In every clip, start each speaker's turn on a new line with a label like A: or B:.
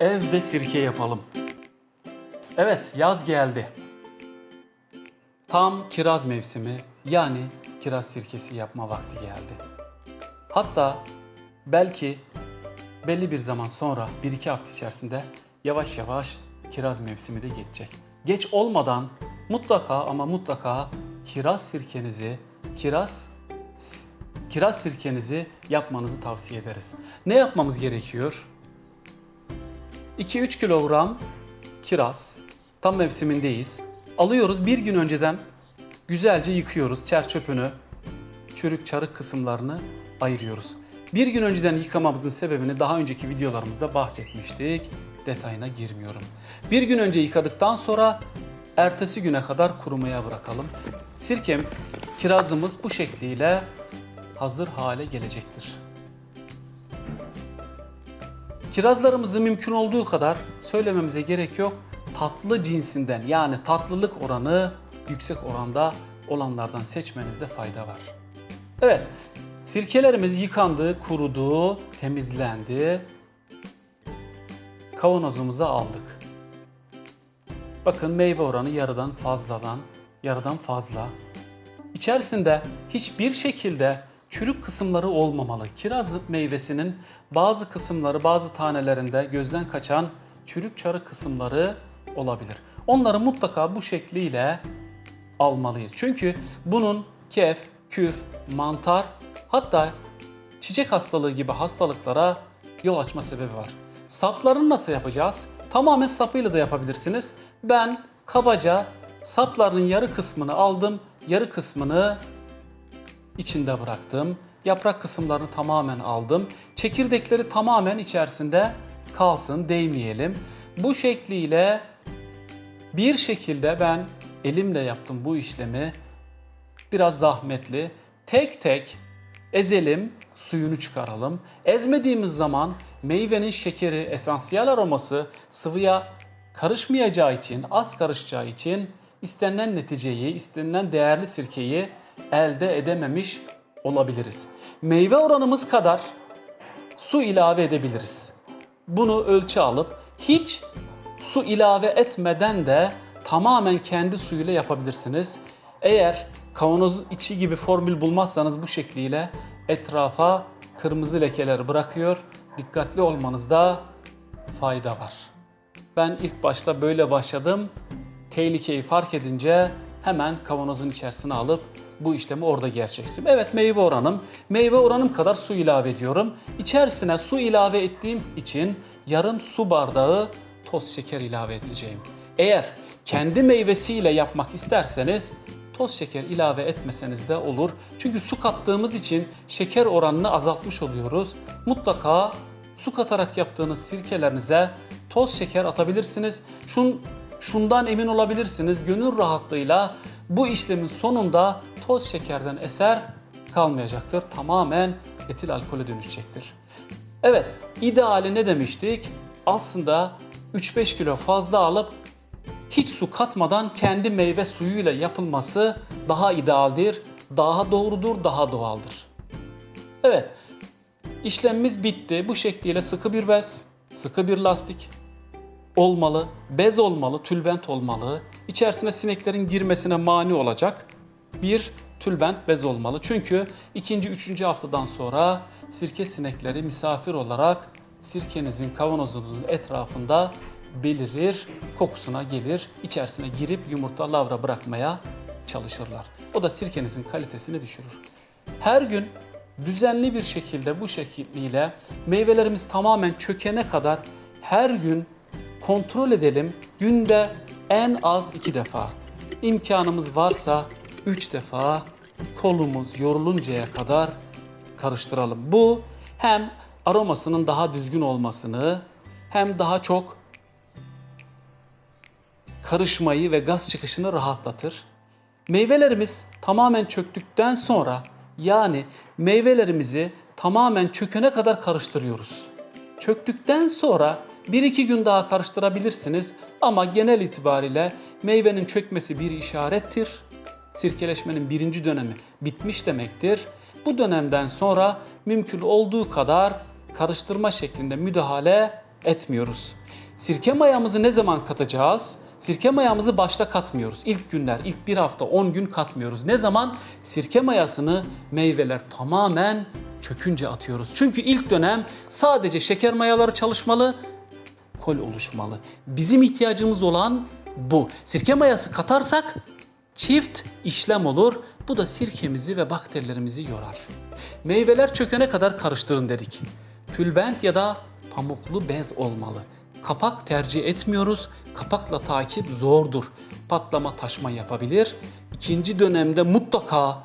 A: Evde sirke yapalım. Evet, yaz geldi. Tam kiraz mevsimi yani kiraz sirkesi yapma vakti geldi. Hatta belki belli bir zaman sonra, bir iki hafta içerisinde yavaş yavaş kiraz mevsimi de geçecek. Geç olmadan mutlaka ama mutlaka kiraz sirkenizi, kiraz kiraz sirkenizi yapmanızı tavsiye ederiz. Ne yapmamız gerekiyor? 2-3 kilogram kiraz, tam mevsimindeyiz. Alıyoruz bir gün önceden güzelce yıkıyoruz çer çöpünü, çürük çarık kısımlarını ayırıyoruz. Bir gün önceden yıkamamızın sebebini daha önceki videolarımızda bahsetmiştik. Detayına girmiyorum. Bir gün önce yıkadıktan sonra ertesi güne kadar kurumaya bırakalım. Sirkem, kirazımız bu şekliyle hazır hale gelecektir. Kirazlarımızı mümkün olduğu kadar söylememize gerek yok. Tatlı cinsinden yani tatlılık oranı yüksek oranda olanlardan seçmenizde fayda var. Evet, sirkelerimiz yıkandı, kurudu, temizlendi. Kavanozumuza aldık. Bakın meyve oranı yarıdan fazladan, yarıdan fazla. İçerisinde hiçbir şekilde çürük kısımları olmamalı. Kiraz meyvesinin bazı kısımları, bazı tanelerinde gözden kaçan çürük çarı kısımları olabilir. Onları mutlaka bu şekliyle almalıyız. Çünkü bunun kef, küf, mantar hatta çiçek hastalığı gibi hastalıklara yol açma sebebi var. Saplarını nasıl yapacağız? Tamamen sapıyla da yapabilirsiniz. Ben kabaca saplarının yarı kısmını aldım, yarı kısmını içinde bıraktım. Yaprak kısımlarını tamamen aldım. Çekirdekleri tamamen içerisinde kalsın, değmeyelim. Bu şekliyle bir şekilde ben elimle yaptım bu işlemi. Biraz zahmetli. Tek tek ezelim, suyunu çıkaralım. Ezmediğimiz zaman meyvenin şekeri, esansiyel aroması sıvıya karışmayacağı için, az karışacağı için istenilen neticeyi, istenilen değerli sirkeyi elde edememiş olabiliriz. Meyve oranımız kadar su ilave edebiliriz. Bunu ölçü alıp hiç su ilave etmeden de tamamen kendi suyuyla yapabilirsiniz. Eğer kavanoz içi gibi formül bulmazsanız bu şekliyle etrafa kırmızı lekeler bırakıyor. Dikkatli olmanızda fayda var. Ben ilk başta böyle başladım. Tehlikeyi fark edince hemen kavanozun içerisine alıp bu işlemi orada gerçekleştirdim. Evet meyve oranım. Meyve oranım kadar su ilave ediyorum. İçerisine su ilave ettiğim için yarım su bardağı toz şeker ilave edeceğim. Eğer kendi meyvesiyle yapmak isterseniz toz şeker ilave etmeseniz de olur. Çünkü su kattığımız için şeker oranını azaltmış oluyoruz. Mutlaka su katarak yaptığınız sirkelerinize toz şeker atabilirsiniz. Şun, şundan emin olabilirsiniz. Gönül rahatlığıyla bu işlemin sonunda toz şekerden eser kalmayacaktır. Tamamen etil alkole dönüşecektir. Evet, ideali ne demiştik? Aslında 3-5 kilo fazla alıp hiç su katmadan kendi meyve suyuyla yapılması daha idealdir, daha doğrudur, daha doğaldır. Evet, işlemimiz bitti. Bu şekliyle sıkı bir bez, sıkı bir lastik olmalı, bez olmalı, tülbent olmalı. İçerisine sineklerin girmesine mani olacak bir tülbent bez olmalı. Çünkü ikinci, üçüncü haftadan sonra sirke sinekleri misafir olarak sirkenizin kavanozunuzun etrafında belirir, kokusuna gelir, içerisine girip yumurta lavra bırakmaya çalışırlar. O da sirkenizin kalitesini düşürür. Her gün düzenli bir şekilde bu şekliyle meyvelerimiz tamamen çökene kadar her gün kontrol edelim. Günde en az iki defa. İmkanımız varsa üç defa kolumuz yoruluncaya kadar karıştıralım. Bu hem aromasının daha düzgün olmasını hem daha çok karışmayı ve gaz çıkışını rahatlatır. Meyvelerimiz tamamen çöktükten sonra yani meyvelerimizi tamamen çökene kadar karıştırıyoruz. Çöktükten sonra 1-2 gün daha karıştırabilirsiniz ama genel itibariyle meyvenin çökmesi bir işarettir. Sirkeleşmenin birinci dönemi bitmiş demektir. Bu dönemden sonra mümkün olduğu kadar karıştırma şeklinde müdahale etmiyoruz. Sirke mayamızı ne zaman katacağız? Sirke mayamızı başta katmıyoruz. İlk günler, ilk bir hafta, 10 gün katmıyoruz. Ne zaman? Sirke mayasını meyveler tamamen çökünce atıyoruz. Çünkü ilk dönem sadece şeker mayaları çalışmalı, kol oluşmalı. Bizim ihtiyacımız olan bu. Sirke mayası katarsak çift işlem olur. Bu da sirkemizi ve bakterilerimizi yorar. Meyveler çökene kadar karıştırın dedik. Tülbent ya da pamuklu bez olmalı. Kapak tercih etmiyoruz. Kapakla takip zordur. Patlama taşma yapabilir. İkinci dönemde mutlaka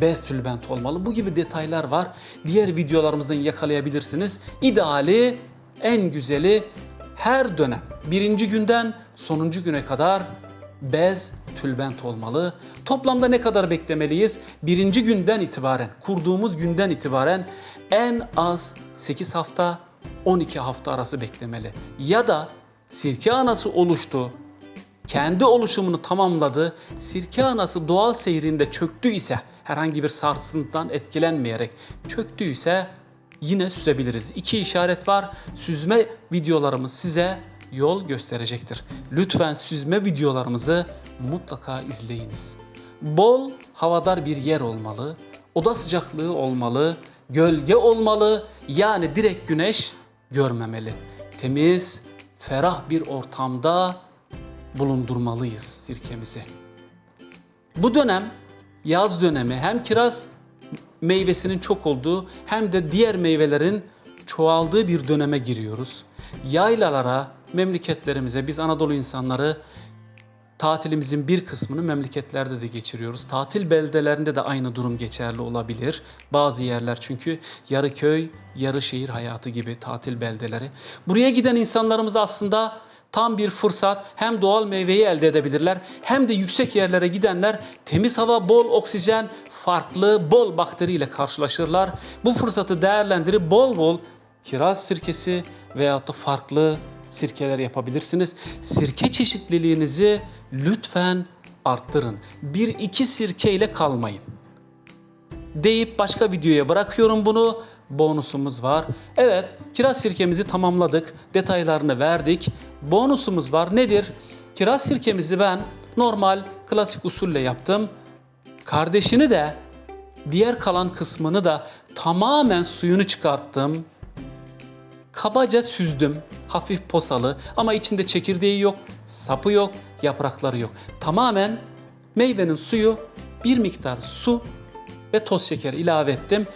A: bez tülbent olmalı. Bu gibi detaylar var. Diğer videolarımızdan yakalayabilirsiniz. İdeali, en güzeli her dönem birinci günden sonuncu güne kadar bez tülbent olmalı. Toplamda ne kadar beklemeliyiz? Birinci günden itibaren, kurduğumuz günden itibaren en az 8 hafta 12 hafta arası beklemeli. Ya da sirke anası oluştu, kendi oluşumunu tamamladı, sirke anası doğal seyrinde çöktü ise herhangi bir sarsıntıdan etkilenmeyerek çöktüyse yine süzebiliriz. İki işaret var. Süzme videolarımız size yol gösterecektir. Lütfen süzme videolarımızı mutlaka izleyiniz. Bol havadar bir yer olmalı, oda sıcaklığı olmalı, gölge olmalı, yani direkt güneş görmemeli. Temiz, ferah bir ortamda bulundurmalıyız sirkemizi. Bu dönem yaz dönemi hem kiraz meyvesinin çok olduğu hem de diğer meyvelerin çoğaldığı bir döneme giriyoruz. Yaylalara, memleketlerimize biz Anadolu insanları tatilimizin bir kısmını memleketlerde de geçiriyoruz. Tatil beldelerinde de aynı durum geçerli olabilir. Bazı yerler çünkü yarı köy, yarı şehir hayatı gibi tatil beldeleri. Buraya giden insanlarımız aslında tam bir fırsat. Hem doğal meyveyi elde edebilirler hem de yüksek yerlere gidenler temiz hava, bol oksijen, farklı, bol bakteriyle karşılaşırlar. Bu fırsatı değerlendirip bol bol kiraz sirkesi veyahut da farklı sirkeler yapabilirsiniz. Sirke çeşitliliğinizi lütfen arttırın. Bir iki sirke ile kalmayın. Deyip başka videoya bırakıyorum bunu. Bonusumuz var. Evet, kiraz sirkemizi tamamladık. Detaylarını verdik. Bonusumuz var. Nedir? Kiraz sirkemizi ben normal klasik usulle yaptım. Kardeşini de diğer kalan kısmını da tamamen suyunu çıkarttım. Kabaca süzdüm. Hafif posalı ama içinde çekirdeği yok, sapı yok, yaprakları yok. Tamamen meyvenin suyu, bir miktar su ve toz şeker ilave ettim.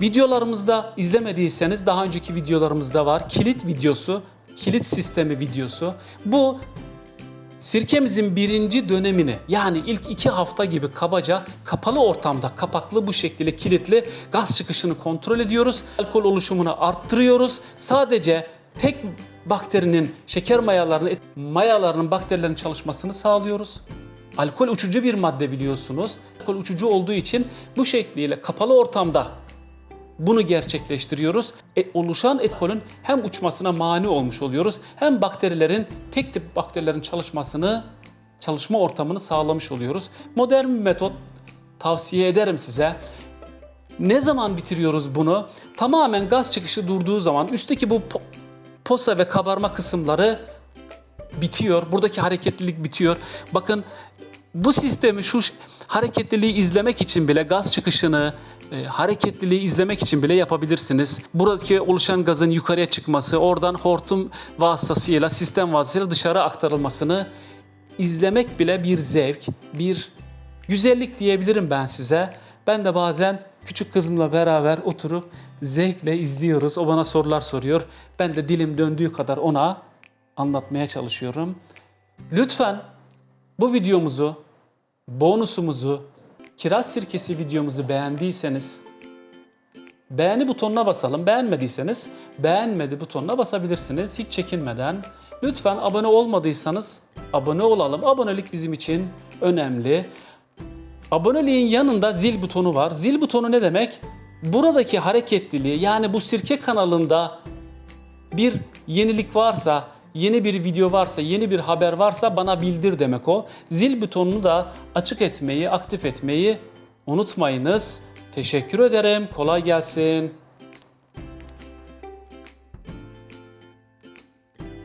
A: Videolarımızda izlemediyseniz daha önceki videolarımızda var. Kilit videosu, kilit sistemi videosu. Bu Sirkemizin birinci dönemini yani ilk iki hafta gibi kabaca kapalı ortamda kapaklı bu şekilde kilitli gaz çıkışını kontrol ediyoruz. Alkol oluşumunu arttırıyoruz. Sadece tek bakterinin şeker mayalarının mayalarının bakterilerin çalışmasını sağlıyoruz. Alkol uçucu bir madde biliyorsunuz. Alkol uçucu olduğu için bu şekliyle kapalı ortamda bunu gerçekleştiriyoruz. E, oluşan etkolün hem uçmasına mani olmuş oluyoruz hem bakterilerin tek tip bakterilerin çalışmasını çalışma ortamını sağlamış oluyoruz. Modern bir metot tavsiye ederim size. Ne zaman bitiriyoruz bunu? Tamamen gaz çıkışı durduğu zaman üstteki bu po- posa ve kabarma kısımları bitiyor. Buradaki hareketlilik bitiyor. Bakın bu sistemi şu hareketliliği izlemek için bile gaz çıkışını, e, hareketliliği izlemek için bile yapabilirsiniz. Buradaki oluşan gazın yukarıya çıkması, oradan hortum vasıtasıyla, sistem vasıtasıyla dışarı aktarılmasını izlemek bile bir zevk, bir güzellik diyebilirim ben size. Ben de bazen küçük kızımla beraber oturup zevkle izliyoruz. O bana sorular soruyor. Ben de dilim döndüğü kadar ona anlatmaya çalışıyorum. Lütfen bu videomuzu, bonusumuzu, kiraz sirkesi videomuzu beğendiyseniz beğeni butonuna basalım. Beğenmediyseniz beğenmedi butonuna basabilirsiniz hiç çekinmeden. Lütfen abone olmadıysanız abone olalım. Abonelik bizim için önemli. Aboneliğin yanında zil butonu var. Zil butonu ne demek? Buradaki hareketliliği yani bu sirke kanalında bir yenilik varsa, yeni bir video varsa, yeni bir haber varsa bana bildir demek o. Zil butonunu da açık etmeyi, aktif etmeyi unutmayınız. Teşekkür ederim. Kolay gelsin.